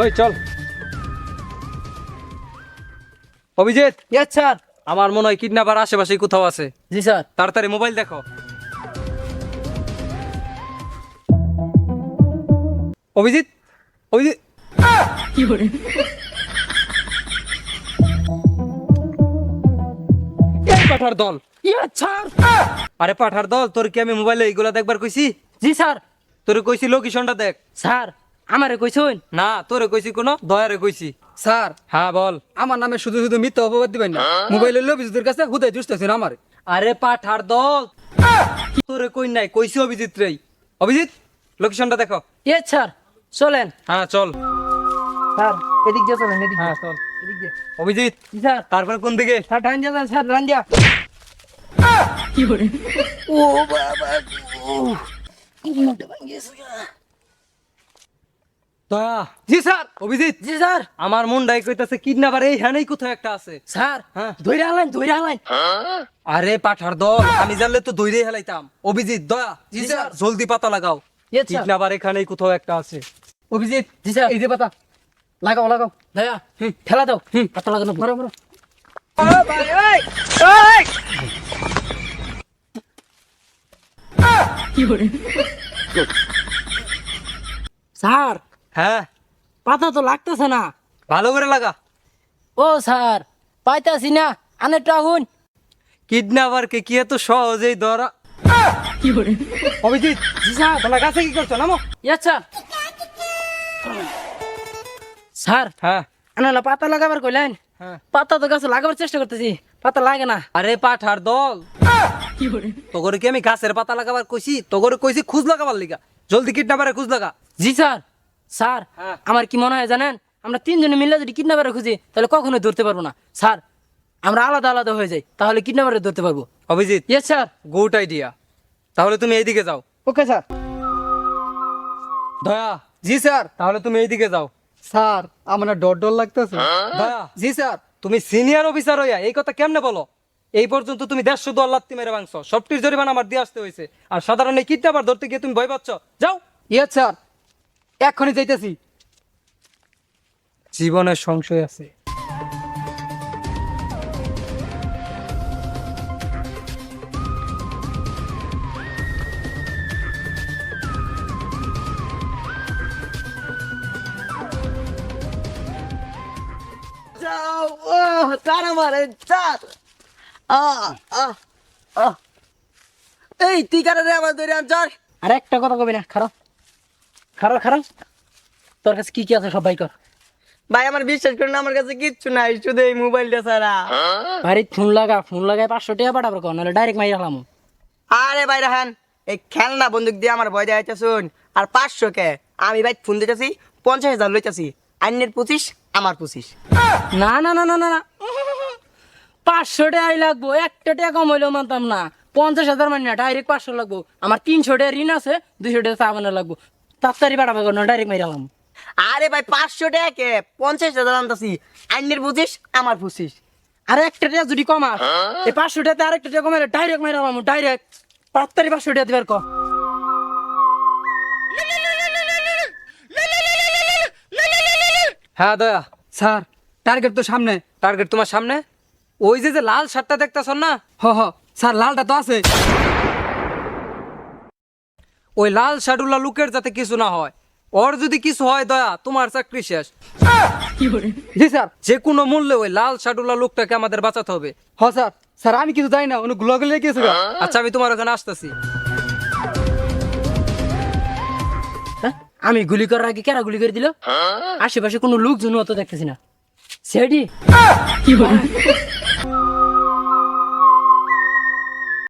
ওই চল। Abhijit yes sir আমার মনে হয় কিডন্যাপার আশেপাশে কোথাও আছে। জি স্যার তাড়াতাড়ি মোবাইল দেখো। অভিজিৎ অভিজিৎ। এই পাঠার দল। ইয়েস স্যার আরে পাঠার দল তোর কি আমি মোবাইলে এইগুলা দেখবার কইছি? জি স্যার তোর কইছি লোকেশনটা দেখ। স্যার আমারে কইছুন? না তোরে কইছি কোন দয়ারে কইছি। স্যার। হ্যাঁ বল। আমার নামে শুধু শুধু মিথ্যা অপবাদ দিবেন না। মোবাইল হইল বিদ্যুতের কাছে হুদাই জুসতেছেন আমার। আরে পাঠার দল। তোরে কই নাই কইছি অভিজিৎ রেই অভিজিৎ লোকেশনটা দেখো। এ স্যার চলেন। হ্যাঁ চল। স্যার এদিক দিয়ে চলেন এদিক হ্যাঁ চল। এদিক দিয়ে। অভিজিৎ স্যার। তারপরে কোন দিকে? স্যার ডান দিয়ে যান, স্যার ডান দিয়া। ও বাবা দয়া। জি স্যার। অভিজিৎ। জি স্যার। আমার মনটাই কইতাছে কিডন্যাপার এই হ্যানেই কোথাও একটা আছে। স্যার হ্যাঁ। ধইরা আনলেন ধইরা আরে পাঠার দল আমি জানলে তো হেলাইতাম। অভিজিৎ দয়া। জি স্যার। জলদি পাতা লাগাও। কিডন্যাপার এখানেই কোথাও একটা আছে। অভিজিৎ জি স্যার। এই যে পাতা লাগাও লাগাও। দয়া। ঠেলা দাও। পাতা লাগানো মারো মারো। স্যার হ্যাঁ। পাতা তো লাগতেছে না। ভালো করে লাগা। ও স্যার পাইতাছি না আনে টাহুন। কিডন্যাপারকে কি এত সহজেই ধরা? অভিজিৎ জি স্যার। তোমরা কাছে কি করছ? নামো। ইয়েস স্যার স্যার হ্যাঁ। আনালা পাতা লাগাবার কইলেন? হ্যাঁ। পাতা তো গাছে লাগাবার চেষ্টা করতেছি পাতা লাগে না। আরে পাঠার দল। তোগরে কি আমি গাছের পাতা লাগাবার কইছি? তোগরে কইছি খুঁজ লাগাবার লিগা। জলদি কিডন্যাপারে খুঁজ লাগা। জি স্যার। স্যার হ্যাঁ। আমার কি মনে হয় জানেন? আমরা তিনজনে মিলে যদি কিডন্যাপারে খুঁজি তাহলে কখনোই ধরতে পারব না। স্যার আমরা আলাদা আলাদা হয়ে যাই তাহলে কিডন্যাপারে ধরতে পারব। Abhijit yes sir good idea. তাহলে তুমি এইদিকে যাও। Okay sir Daya. জি স্যার। তাহলে তুমি এইদিকে যাও। স্যার আমার ডর ডর লাগতেছে। দয়া। জি স্যার। তুমি সিনিয়র অফিসার হইয়া এই কথা কেমনে বলো? এই পর্যন্ত তুমি দেড়শো দোয়ার লাত্তি মেরে মাংস সবটির জরিমানা আমার দিয়ে আসতে হয়েছে। আর সাধারণ এই কিডন্যাপার ধরতে গিয়ে তুমি ভয় পাচ্ছ। যাও। ইয়েস স্যার এক্ষুনি যাইতেছি। জীবনের সংশয় আছে। যাও ও তার আমারে চার আ আ আ। এই তুই আমার ধরে আনছর আরে একটা কথা কবি না খারাপ। খারাপ খারাপ? তোর কাছে কি কি আছে সবাই কর ভাই আমার বিশ্বাস করেন আমার কাছে কিচ্ছু নাই শুধু এই মোবাইলটা ছাড়া। বাড়ি ফোন লাগা ফোন লাগায় পাঁচশো টাকা পাঠাবার কর নাহলে ডাইরেক্ট মাই রাখলাম আরে ভাই রাহান এই খেলনা বন্দুক দিয়ে আমার ভয় দেখাইতে শুন আর পাঁচশো কে? আমি ভাই ফোন দিতেছি পঞ্চাশ হাজার লইতেছি আইনের পঁচিশ আমার পঁচিশ। না না না না না না। পাঁচশো টাকাই লাগবো একটা টাকা কম হইলেও মানতাম না। পঞ্চাশ হাজার মানে না ডাইরেক্ট পাঁচশো লাগবো। আমার তিনশো টাকা ঋণ আছে দুইশো টাকা সাবানের লাগবো। তাড়াতাড়ি পাঠাবো না ডাইরেক্ট মাই রাখলাম আরে ভাই পাঁচশো টাকা কে পঞ্চাশ হাজার আনতেছি। আইনের পঁচিশ আমার পঁচিশ আর একটা টাকা যদি কমা এই পাঁচশো টাকা আরেকটা টাকা কমালে ডাইরেক্ট মাই রাখলাম ডাইরেক্ট তাড়াতাড়ি পাঁচশো টাকা দিবার ক। হ্যাঁ দয়া স্যার টার্গেট তো সামনে। টার্গেট তোমার সামনে? ওই যে যে লাল শার্টটা দেখতেছ না? হ হ স্যার লালটা তো আছে। ওই লাল শাডুলা লুকের যাতে কিছু না হয়। ওর যদি কিছু হয় দয়া তোমার চাকরি শেষ। জি স্যার। যে কোনো মূল্যে ওই লাল শাডুলা লোকটাকে আমাদের বাঁচাতে হবে। হ স্যার। স্যার আমি কিছু জানি না উনি গুলাগুলি লেগে গেছে আচ্ছা আমি তোমার ওখানে আসতেছি। হ্যাঁ? আমি গুলি করার আগে কেরা গুলি করে দিল? আশেপাশে কোনো লোকজন অত দেখতেছি না। সেডি